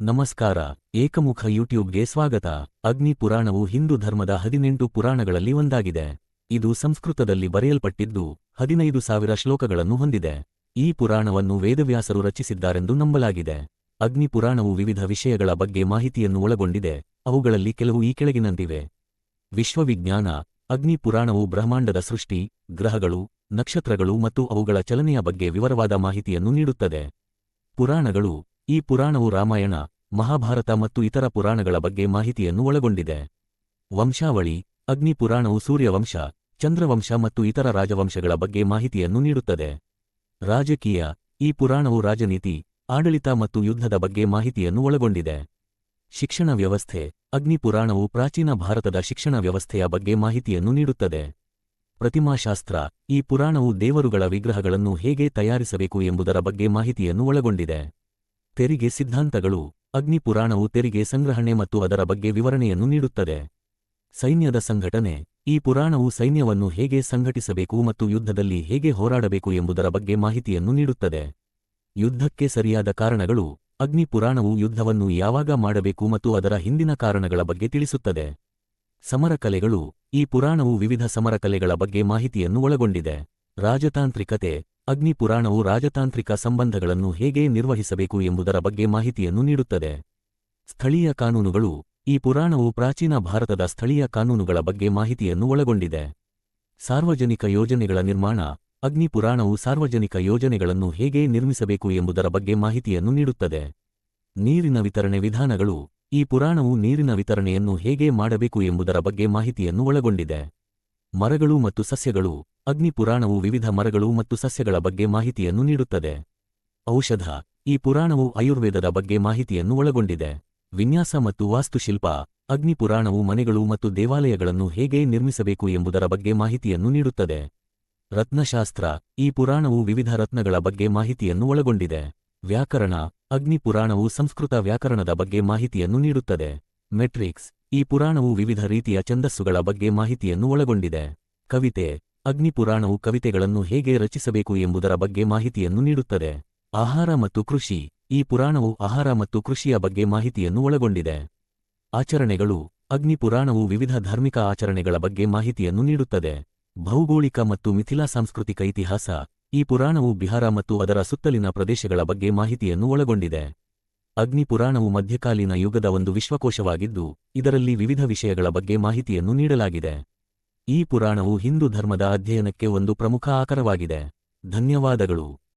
ನಮಸ್ಕಾರ, ಏಕಮುಖ ಯೂಟ್ಯೂಬ್ಗೆ ಸ್ವಾಗತ. ಅಗ್ನಿ ಪುರಾಣವು ಹಿಂದೂ ಧರ್ಮದ ಹದಿನೆಂಟು ಪುರಾಣಗಳಲ್ಲಿ ಒಂದಾಗಿದೆ. ಇದು ಸಂಸ್ಕೃತದಲ್ಲಿ ಬರೆಯಲ್ಪಟ್ಟಿದ್ದು ಹದಿನೈದು ಸಾವಿರ ಶ್ಲೋಕಗಳನ್ನು ಹೊಂದಿದೆ. ಈ ಪುರಾಣವನ್ನು ವೇದವ್ಯಾಸರು ರಚಿಸಿದ್ದಾರೆಂದು ನಂಬಲಾಗಿದೆ. ಅಗ್ನಿ ಪುರಾಣವು ವಿವಿಧ ವಿಷಯಗಳ ಬಗ್ಗೆ ಮಾಹಿತಿಯನ್ನು ಒಳಗೊಂಡಿದೆ. ಅವುಗಳಲ್ಲಿ ಕೆಲವು ಈ ಕೆಳಗಿನಂತಿವೆ. ವಿಶ್ವವಿಜ್ಞಾನ, ಅಗ್ನಿ ಪುರಾಣವು ಬ್ರಹ್ಮಾಂಡದ ಸೃಷ್ಟಿ, ಗ್ರಹಗಳು, ನಕ್ಷತ್ರಗಳು ಮತ್ತು ಅವುಗಳ ಚಲನೆಯ ಬಗ್ಗೆ ವಿವರವಾದ ಮಾಹಿತಿಯನ್ನು ನೀಡುತ್ತದೆ. ಪುರಾಣಗಳು ಈ ಪುರಾಣವು ರಾಮಾಯಣ, ಮಹಾಭಾರತ ಮತ್ತು ಇತರ ಪುರಾಣಗಳ ಬಗ್ಗೆ ಮಾಹಿತಿಯನ್ನು ಒಳಗೊಂಡಿದೆ. ವಂಶಾವಳಿ, ಅಗ್ನಿ ಪುರಾಣವು ಸೂರ್ಯವಂಶ, ಚಂದ್ರವಂಶ ಮತ್ತು ಇತರ ರಾಜವಂಶಗಳ ಬಗ್ಗೆ ಮಾಹಿತಿಯನ್ನು ನೀಡುತ್ತದೆ. ರಾಜಕೀಯ, ಈ ಪುರಾಣವು ರಾಜನೀತಿ, ಆಡಳಿತ ಮತ್ತು ಯುದ್ಧದ ಬಗ್ಗೆ ಮಾಹಿತಿಯನ್ನು ಒಳಗೊಂಡಿದೆ. ಶಿಕ್ಷಣ ವ್ಯವಸ್ಥೆ, ಅಗ್ನಿ ಪುರಾಣವು ಪ್ರಾಚೀನ ಭಾರತದ ಶಿಕ್ಷಣ ವ್ಯವಸ್ಥೆಯ ಬಗ್ಗೆ ಮಾಹಿತಿಯನ್ನು ನೀಡುತ್ತದೆ. ಪ್ರತಿಮಾಶಾಸ್ತ್ರ, ಈ ಪುರಾಣವು ದೇವರುಗಳ ವಿಗ್ರಹಗಳನ್ನು ಹೇಗೆ ತಯಾರಿಸಬೇಕು ಎಂಬುದರ ಬಗ್ಗೆ ಮಾಹಿತಿಯನ್ನು ಒಳಗೊಂಡಿದೆ. ತೆರಿಗೆ ಸಿದ್ಧಾಂತಗಳು ಅಗ್ನಿ ಪುರಾಣವು ತೆರಿಗೆ ಸಂಗ್ರಹಣೆ ಮತ್ತು ಅದರ ಬಗ್ಗೆ ವಿವರಣೆಯನ್ನು ನೀಡುತ್ತದೆ. ಸೈನ್ಯದ ಸಂಘಟನೆ, ಈ ಪುರಾಣವು ಸೈನ್ಯವನ್ನು ಹೇಗೆ ಸಂಘಟಿಸಬೇಕು ಮತ್ತು ಯುದ್ಧದಲ್ಲಿ ಹೇಗೆ ಹೋರಾಡಬೇಕು ಎಂಬುದರ ಬಗ್ಗೆ ಮಾಹಿತಿಯನ್ನು ನೀಡುತ್ತದೆ. ಯುದ್ಧಕ್ಕೆ ಸರಿಯಾದ ಕಾರಣಗಳು ಅಗ್ನಿ ಪುರಾಣವು ಯುದ್ಧವನ್ನು ಯಾವಾಗ ಮಾಡಬೇಕು ಮತ್ತು ಅದರ ಹಿಂದಿನ ಕಾರಣಗಳ ಬಗ್ಗೆ ತಿಳಿಸುತ್ತದೆ. ಸಮರ ಕಲೆಗಳು ಈ ಪುರಾಣವು ವಿವಿಧ ಸಮರಕಲೆಗಳ ಬಗ್ಗೆ ಮಾಹಿತಿಯನ್ನು ಒಳಗೊಂಡಿದೆ. ರಾಜತಾಂತ್ರಿಕತೆ ಅಗ್ನಿ ಪುರಾಣವು ರಾಜತಾಂತ್ರಿಕ ಸಂಬಂಧಗಳನ್ನು ಹೇಗೆ ನಿರ್ವಹಿಸಬೇಕು ಎಂಬುದರ ಬಗ್ಗೆ ಮಾಹಿತಿಯನ್ನು ನೀಡುತ್ತದೆ. ಸ್ಥಳೀಯ ಕಾನೂನುಗಳು, ಈ ಪುರಾಣವು ಪ್ರಾಚೀನ ಭಾರತದ ಸ್ಥಳೀಯ ಕಾನೂನುಗಳ ಬಗ್ಗೆ ಮಾಹಿತಿಯನ್ನು ಒಳಗೊಂಡಿದೆ. ಸಾರ್ವಜನಿಕ ಯೋಜನೆಗಳ ನಿರ್ಮಾಣ, ಅಗ್ನಿ ಪುರಾಣವು ಸಾರ್ವಜನಿಕ ಯೋಜನೆಗಳನ್ನು ಹೇಗೆ ನಿರ್ಮಿಸಬೇಕು ಎಂಬುದರ ಬಗ್ಗೆ ಮಾಹಿತಿಯನ್ನು ನೀಡುತ್ತದೆ. ನೀರಿನ ವಿತರಣೆ ವಿಧಾನಗಳು, ಈ ಪುರಾಣವು ನೀರಿನ ವಿತರಣೆಯನ್ನು ಹೇಗೆ ಮಾಡಬೇಕು ಎಂಬುದರ ಬಗ್ಗೆ ಮಾಹಿತಿಯನ್ನು ಒಳಗೊಂಡಿದೆ. ಮರಗಳು ಮತ್ತು ಸಸ್ಯಗಳು ಅಗ್ನಿ ಪುರಾಣವು ವಿವಿಧ ಮರಗಳು ಮತ್ತು ಸಸ್ಯಗಳ ಬಗ್ಗೆ ಮಾಹಿತಿಯನ್ನು ನೀಡುತ್ತದೆ. ಔಷಧ, ಈ ಪುರಾಣವು ಆಯುರ್ವೇದದ ಬಗ್ಗೆ ಮಾಹಿತಿಯನ್ನು ಒಳಗೊಂಡಿದೆ. ವಿನ್ಯಾಸ ಮತ್ತು ವಾಸ್ತುಶಿಲ್ಪ ಅಗ್ನಿ ಪುರಾಣವು ಮನೆಗಳು ಮತ್ತು ದೇವಾಲಯಗಳನ್ನು ಹೇಗೆ ನಿರ್ಮಿಸಬೇಕು ಎಂಬುದರ ಬಗ್ಗೆ ಮಾಹಿತಿಯನ್ನು ನೀಡುತ್ತದೆ. ರತ್ನಶಾಸ್ತ್ರ, ಈ ಪುರಾಣವು ವಿವಿಧ ರತ್ನಗಳ ಬಗ್ಗೆ ಮಾಹಿತಿಯನ್ನು ಒಳಗೊಂಡಿದೆ. ವ್ಯಾಕರಣ ಅಗ್ನಿ ಪುರಾಣವು ಸಂಸ್ಕೃತ ವ್ಯಾಕರಣದ ಬಗ್ಗೆ ಮಾಹಿತಿಯನ್ನು ನೀಡುತ್ತದೆ. ಮೆಟ್ರಿಕ್ಸ್, ಈ ಪುರಾಣವು ವಿವಿಧ ರೀತಿಯ ಛಂದಸ್ಸುಗಳ ಬಗ್ಗೆ ಮಾಹಿತಿಯನ್ನು ಒಳಗೊಂಡಿದೆ. ಕವಿತೆ ಅಗ್ನಿ ಪುರಾಣವು ಕವಿತೆಗಳನ್ನು ಹೇಗೆ ರಚಿಸಬೇಕು ಎಂಬುದರ ಬಗ್ಗೆ ಮಾಹಿತಿಯನ್ನು ನೀಡುತ್ತದೆ. ಆಹಾರ ಮತ್ತು ಕೃಷಿ. ಈ ಪುರಾಣವು ಆಹಾರ ಮತ್ತು ಕೃಷಿಯ ಬಗ್ಗೆ ಮಾಹಿತಿಯನ್ನು ಒಳಗೊಂಡಿದೆ. ಆಚರಣೆಗಳು. ಅಗ್ನಿಪುರಾಣವು ವಿವಿಧ ಧಾರ್ಮಿಕ ಆಚರಣೆಗಳ ಬಗ್ಗೆ ಮಾಹಿತಿಯನ್ನು ನೀಡುತ್ತದೆ. ಭೌಗೋಳಿಕ ಮತ್ತು ಮಿಥಿಲಾ ಸಾಂಸ್ಕೃತಿಕ ಇತಿಹಾಸ. ಈ ಪುರಾಣವು ಬಿಹಾರ ಮತ್ತು ಅದರ ಸುತ್ತಲಿನ ಪ್ರದೇಶಗಳ ಬಗ್ಗೆ ಮಾಹಿತಿಯನ್ನು ಒಳಗೊಂಡಿದೆ. ಅಗ್ನಿಪುರಾಣವು ಮಧ್ಯಕಾಲೀನ ಯುಗದ ಒಂದು ವಿಶ್ವಕೋಶವಾಗಿದ್ದು, ಇದರಲ್ಲಿ ವಿವಿಧ ವಿಷಯಗಳ ಬಗ್ಗೆ ಮಾಹಿತಿಯನ್ನು ನೀಡಲಾಗಿದೆ. ಈ ಪುರಾಣವು ಹಿಂದೂ ಧರ್ಮದ ಅಧ್ಯಯನಕ್ಕೆ ಒಂದು ಪ್ರಮುಖ ಆಕರವಾಗಿದೆ. ಧನ್ಯವಾದಗಳು.